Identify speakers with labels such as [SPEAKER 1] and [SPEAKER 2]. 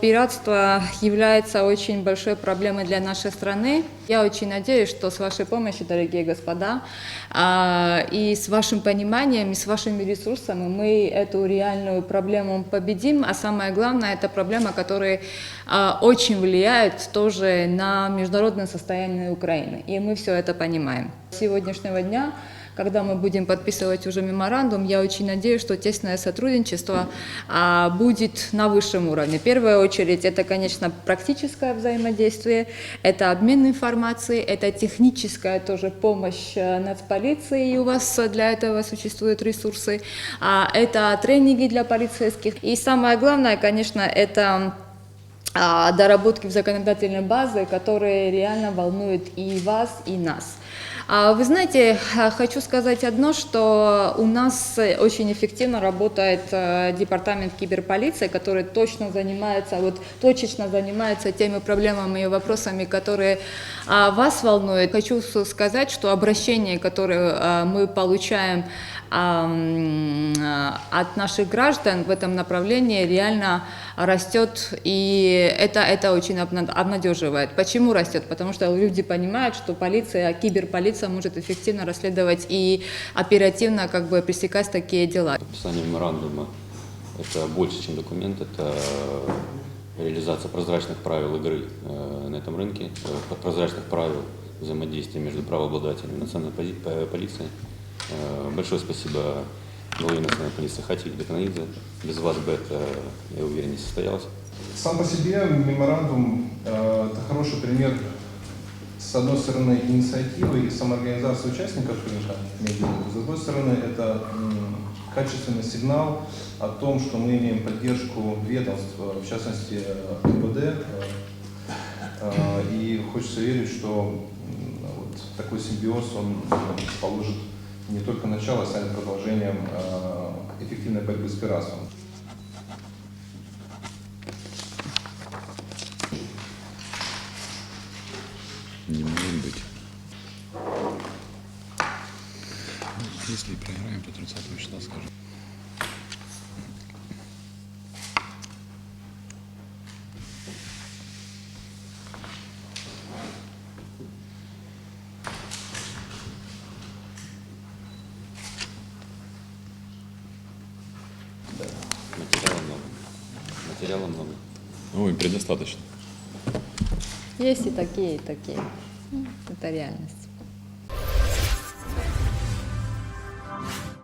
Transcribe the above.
[SPEAKER 1] Пиратство является очень большой проблемой для нашей страны. Я очень надеюсь, что с вашей помощью, дорогие господа, а, и с вашим пониманием, и с вашими ресурсами мы эту реальную проблему победим. А самое главное, это проблема, которая а, очень влияет тоже на международное состояние Украины. И мы все это понимаем. С сегодняшнего дня когда мы будем подписывать уже меморандум, я очень надеюсь, что тесное сотрудничество а, будет на высшем уровне. В первую очередь, это, конечно, практическое взаимодействие, это обмен информацией, это техническая тоже помощь э, нацполиции, и у вас для этого существуют ресурсы, а, это тренинги для полицейских. И самое главное, конечно, это а, доработки в законодательной базе, которые реально волнуют и вас, и нас. А, Вы знаете, х- хочу сказать одно, что у нас э, очень эффективно работает э, департамент киберполиции, который точно занимается, вот точечно занимается теми проблемами и вопросами, которые а, вас волнуют. Хочу сказать, что обращения, которые а, мы получаем а, а, от наших граждан в этом направлении реально растет, и это, это очень обна- обнадеживает. Почему растет? Потому что люди понимают, что полиция, киберполиция может эффективно расследовать и оперативно как бы пресекать такие дела.
[SPEAKER 2] Подписание меморандума – это больше, чем документ, это реализация прозрачных правил игры э, на этом рынке, э, прозрачных правил взаимодействия между правообладателями и национальной по- полицией. Э, Большое спасибо главе национальной полиции Хати Деканидзе. Без вас бы это, я уверен, не состоялось.
[SPEAKER 3] Сам по себе меморандум э, это хороший пример, с одной стороны, инициативы и самоорганизации участников рынка с другой стороны, это качественный сигнал о том, что мы имеем поддержку ведомств, э, в частности МВД, э, и хочется верить, что вот такой симбиоз, он положит не только начало, а станет продолжением э, эффективной борьбы с пиратством.
[SPEAKER 4] Если проиграем, то 30 числа скажем.
[SPEAKER 2] Материала много. Материала много.
[SPEAKER 4] Ой, предостаточно.
[SPEAKER 1] Есть и такие, и такие. Ну, Это реальность.